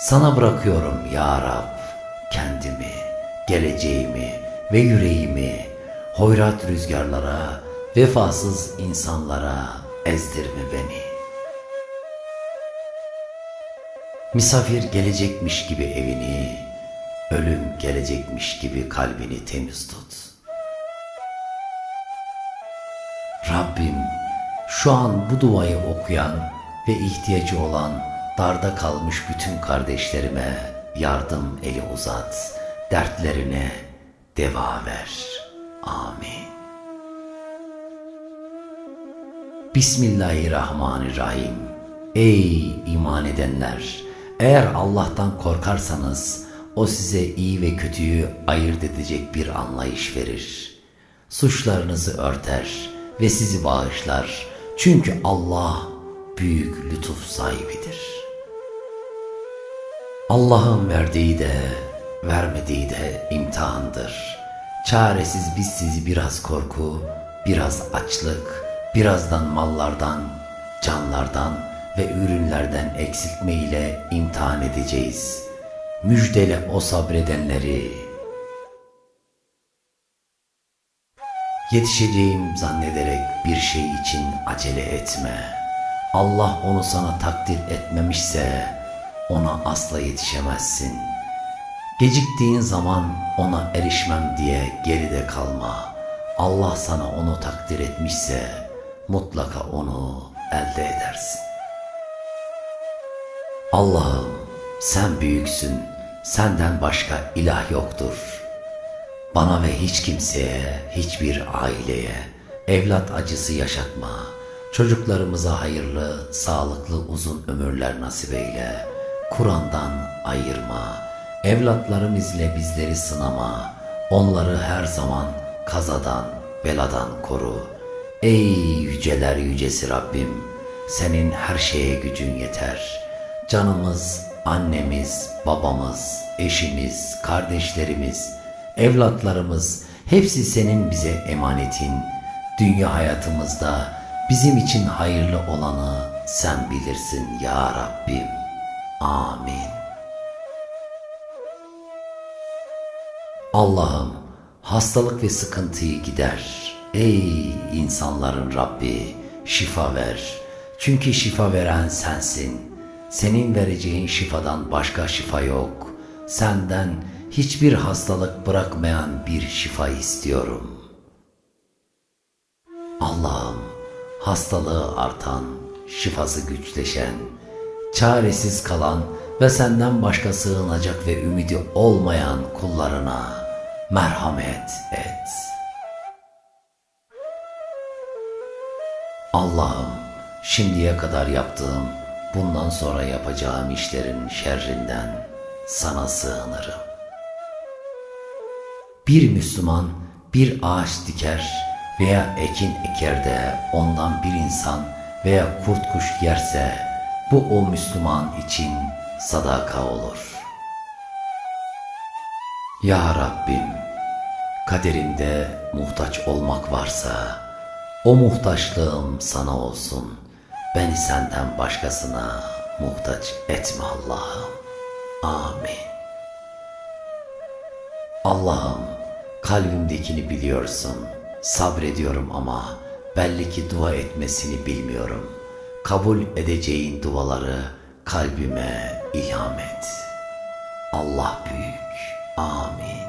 Sana bırakıyorum ya Rab kendimi, geleceğimi ve yüreğimi hoyrat rüzgarlara, vefasız insanlara ezdirme beni. Misafir gelecekmiş gibi evini, ölüm gelecekmiş gibi kalbini temiz tut. Rabbim şu an bu duayı okuyan ve ihtiyacı olan darda kalmış bütün kardeşlerime yardım eli uzat, dertlerine deva ver. Amin. Bismillahirrahmanirrahim. Ey iman edenler! Eğer Allah'tan korkarsanız o size iyi ve kötüyü ayırt edecek bir anlayış verir. Suçlarınızı örter ve sizi bağışlar. Çünkü Allah büyük lütuf sahibidir. Allah'ın verdiği de vermediği de imtihandır. Çaresiz biz sizi biraz korku, biraz açlık, birazdan mallardan, canlardan ve ürünlerden eksiltme ile imtihan edeceğiz. Müjdele o sabredenleri. Yetişeceğim zannederek bir şey için acele etme. Allah onu sana takdir etmemişse ona asla yetişemezsin. Geciktiğin zaman ona erişmem diye geride kalma. Allah sana onu takdir etmişse mutlaka onu elde edersin. Allah'ım sen büyüksün, senden başka ilah yoktur. Bana ve hiç kimseye, hiçbir aileye evlat acısı yaşatma. Çocuklarımıza hayırlı, sağlıklı uzun ömürler nasip eyle. Kur'an'dan ayırma. Evlatlarımız ile bizleri sınama. Onları her zaman kazadan, beladan koru. Ey yüceler yücesi Rabbim, senin her şeye gücün yeter. Canımız, annemiz, babamız, eşimiz, kardeşlerimiz, evlatlarımız hepsi senin bize emanetin. Dünya hayatımızda bizim için hayırlı olanı sen bilirsin ya Rabbim. Amin. Allah'ım hastalık ve sıkıntıyı gider. Ey insanların Rabbi şifa ver. Çünkü şifa veren sensin. Senin vereceğin şifadan başka şifa yok. Senden hiçbir hastalık bırakmayan bir şifa istiyorum. Allah'ım hastalığı artan, şifası güçleşen, çaresiz kalan ve senden başka sığınacak ve ümidi olmayan kullarına merhamet et. Allah'ım şimdiye kadar yaptığım, bundan sonra yapacağım işlerin şerrinden sana sığınırım. Bir Müslüman bir ağaç diker veya ekin eker de ondan bir insan veya kurt kuş yerse bu o Müslüman için sadaka olur. Ya Rabbim, kaderimde muhtaç olmak varsa o muhtaçlığım sana olsun. Beni senden başkasına muhtaç etme Allah'ım. Amin. Allah'ım kalbimdekini biliyorsun. Sabrediyorum ama belli ki dua etmesini bilmiyorum. Kabul edeceğin duaları kalbime ilham et. Allah büyük. Amin.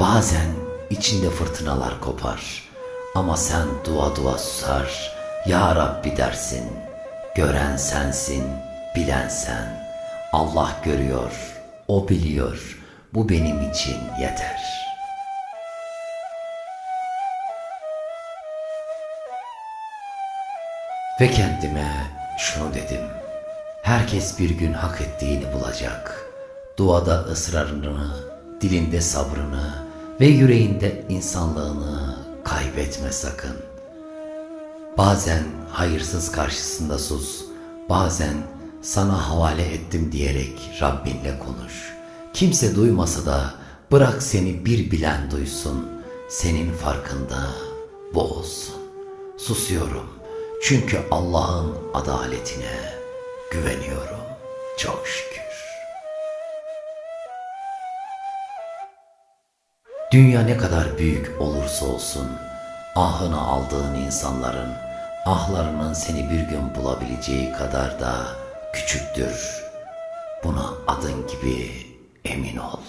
Bazen içinde fırtınalar kopar. Ama sen dua dua susar. Ya Rabbi dersin. Gören sensin, bilen sen. Allah görüyor, o biliyor. Bu benim için yeter. Ve kendime şunu dedim. Herkes bir gün hak ettiğini bulacak. Duada ısrarını, dilinde sabrını ve yüreğinde insanlığını kaybetme sakın. Bazen hayırsız karşısında sus, bazen sana havale ettim diyerek Rabbinle konuş. Kimse duymasa da bırak seni bir bilen duysun. Senin farkında bu olsun. Susuyorum. Çünkü Allah'ın adaletine güveniyorum. Çok şükür. Dünya ne kadar büyük olursa olsun, ahını aldığın insanların, ahlarının seni bir gün bulabileceği kadar da küçüktür. Buna adın gibi emin ol.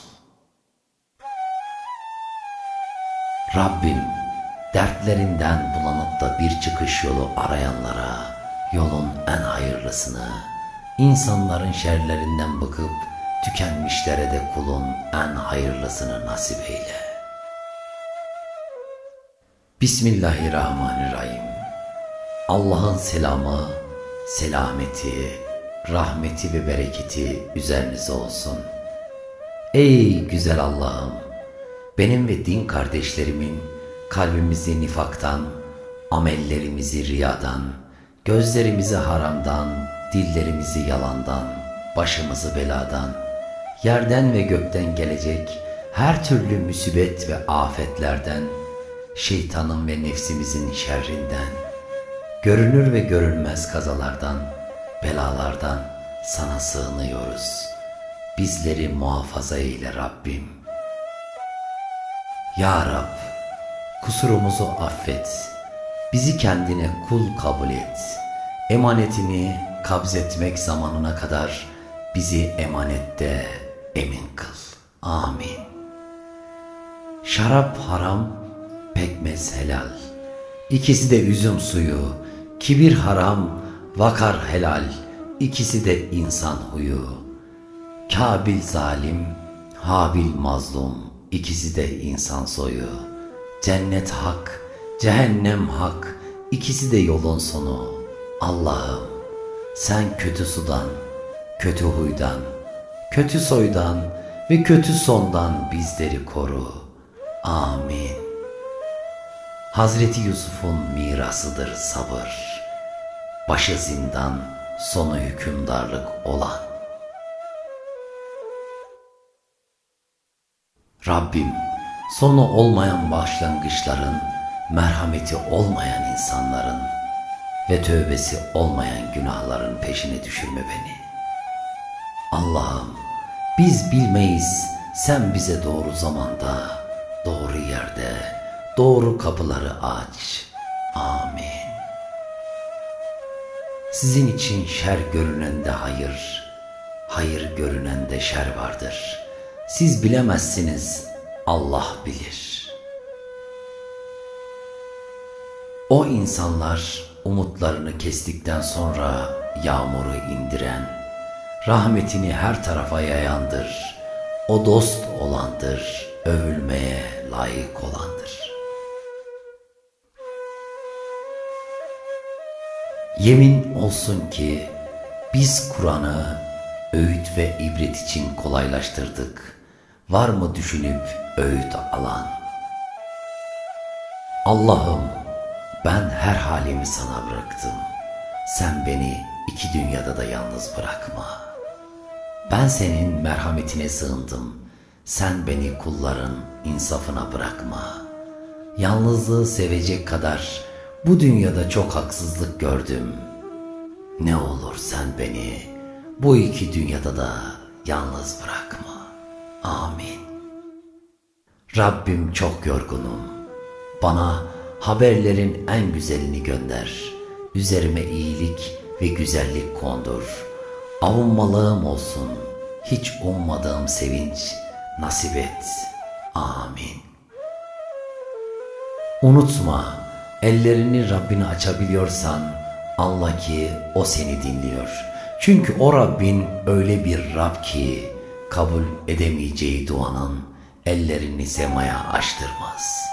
Rabbim dertlerinden bulanıp da bir çıkış yolu arayanlara yolun en hayırlısını, insanların şerlerinden bıkıp tükenmişlere de kulun en hayırlısını nasip eyle. Bismillahirrahmanirrahim. Allah'ın selamı, selameti, rahmeti ve bereketi üzerinize olsun. Ey güzel Allah'ım! Benim ve din kardeşlerimin kalbimizi nifaktan, amellerimizi riyadan, gözlerimizi haramdan, dillerimizi yalandan, başımızı beladan, yerden ve gökten gelecek her türlü musibet ve afetlerden, şeytanın ve nefsimizin şerrinden, görünür ve görünmez kazalardan, belalardan sana sığınıyoruz. Bizleri muhafaza eyle Rabbim. Ya Rab, kusurumuzu affet. Bizi kendine kul kabul et. Emanetini kabzetmek zamanına kadar bizi emanette emin kıl. Amin. Şarap haram, pekmez helal. İkisi de üzüm suyu. Kibir haram, vakar helal. İkisi de insan huyu. Kabil zalim, Habil mazlum. İkisi de insan soyu. Cennet hak, cehennem hak. İkisi de yolun sonu. Allah'ım sen kötü sudan, kötü huydan, kötü soydan ve kötü sondan bizleri koru. Amin. Hazreti Yusuf'un mirasıdır sabır. Başı zindan, sonu hükümdarlık olan. Rabbim, sonu olmayan başlangıçların, merhameti olmayan insanların ve tövbesi olmayan günahların peşine düşürme beni. Allah'ım, biz bilmeyiz, sen bize doğru zamanda, doğru yerde, doğru kapıları aç. Amin. Sizin için şer görünende hayır, hayır görünende şer vardır. Siz bilemezsiniz, Allah bilir. O insanlar umutlarını kestikten sonra yağmuru indiren, rahmetini her tarafa yayandır. O dost olandır, övülmeye layık olandır. Yemin olsun ki biz Kur'an'ı öğüt ve ibret için kolaylaştırdık. Var mı düşünüp öğüt alan? Allah'ım ben her halimi sana bıraktım. Sen beni iki dünyada da yalnız bırakma. Ben senin merhametine sığındım. Sen beni kulların insafına bırakma. Yalnızlığı sevecek kadar bu dünyada çok haksızlık gördüm. Ne olur sen beni bu iki dünyada da yalnız bırakma. Rabbim çok yorgunum. Bana haberlerin en güzelini gönder. Üzerime iyilik ve güzellik kondur. Avunmalığım olsun. Hiç ummadığım sevinç nasip et. Amin. Unutma, ellerini Rabbine açabiliyorsan anla ki O seni dinliyor. Çünkü o Rabbin öyle bir Rab ki kabul edemeyeceği duanın ellerini semaya açtırmaz.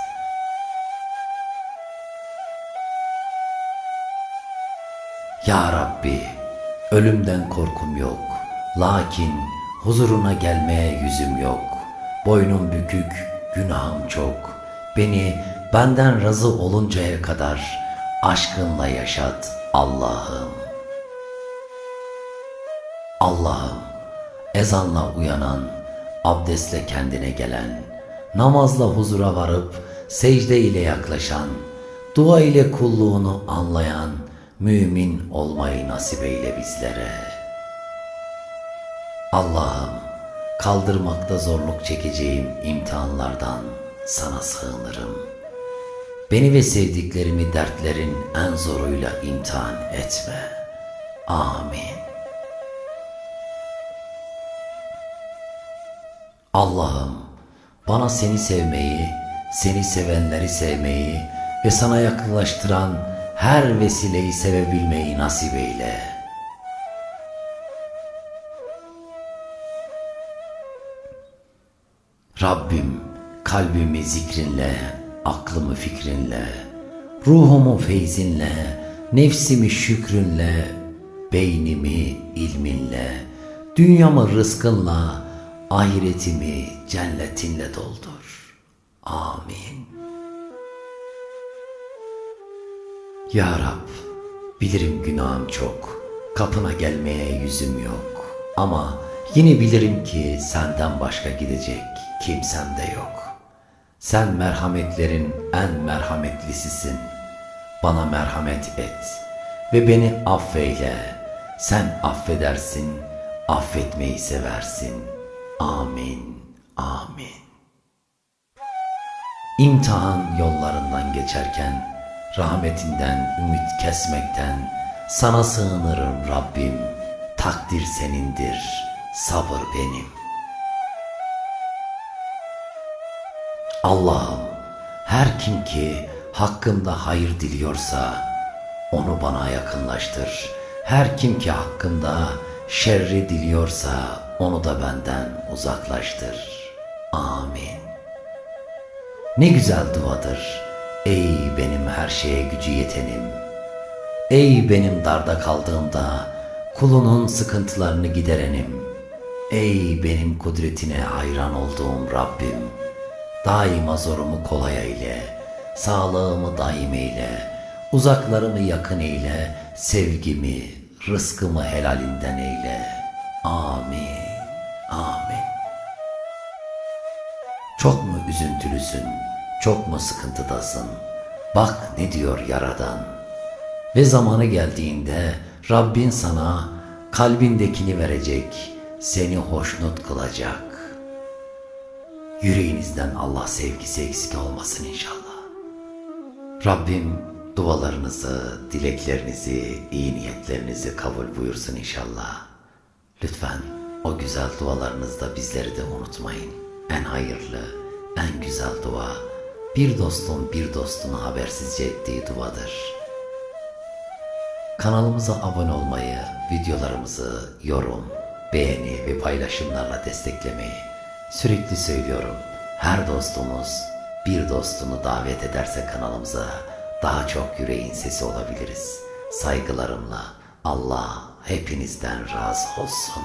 Ya Rabbi, ölümden korkum yok. Lakin huzuruna gelmeye yüzüm yok. Boynum bükük, günahım çok. Beni benden razı oluncaya kadar aşkınla yaşat Allah'ım. Allah'ım, ezanla uyanan, abdestle kendine gelen, namazla huzura varıp secde ile yaklaşan, dua ile kulluğunu anlayan, mümin olmayı nasip eyle bizlere. Allah'ım kaldırmakta zorluk çekeceğim imtihanlardan sana sığınırım. Beni ve sevdiklerimi dertlerin en zoruyla imtihan etme. Amin. Allah'ım bana seni sevmeyi, seni sevenleri sevmeyi ve sana yakınlaştıran her vesileyi sevebilmeyi nasip eyle. Rabbim kalbimi zikrinle, aklımı fikrinle, ruhumu feyzinle, nefsimi şükrünle, beynimi ilminle, dünyamı rızkınla, ahiretimi cennetinle doldur. Amin. Ya Rab, bilirim günahım çok, kapına gelmeye yüzüm yok. Ama yine bilirim ki senden başka gidecek kimsem de yok. Sen merhametlerin en merhametlisisin. Bana merhamet et ve beni affeyle. Sen affedersin, affetmeyi seversin. Amin, amin. İmtihan yollarından geçerken rahmetinden ümit kesmekten sana sığınırım Rabbim. Takdir senindir, sabır benim. Allah'ım her kim ki hakkımda hayır diliyorsa onu bana yakınlaştır. Her kim ki hakkımda şerri diliyorsa onu da benden uzaklaştır. Amin. Ne güzel duadır. Ey benim her şeye gücü yetenim. Ey benim darda kaldığımda kulunun sıkıntılarını giderenim. Ey benim kudretine hayran olduğum Rabbim. Daima zorumu kolay eyle. Sağlığımı daim eyle. Uzaklarımı yakın eyle. Sevgimi, rızkımı helalinden eyle. Amin. Amin. Çok mu üzüntülüsün? Çok mu sıkıntıdasın? Bak ne diyor Yaradan. Ve zamanı geldiğinde Rabbin sana kalbindekini verecek, seni hoşnut kılacak. Yüreğinizden Allah sevgisi eksik olmasın inşallah. Rabbim dualarınızı, dileklerinizi, iyi niyetlerinizi kabul buyursun inşallah. Lütfen o güzel dualarınızda bizleri de unutmayın. En hayırlı, en güzel dua bir dostun bir dostunu habersizce ettiği duadır. Kanalımıza abone olmayı, videolarımızı yorum, beğeni ve paylaşımlarla desteklemeyi sürekli söylüyorum. Her dostumuz bir dostunu davet ederse kanalımıza daha çok yüreğin sesi olabiliriz. Saygılarımla Allah hepinizden razı olsun.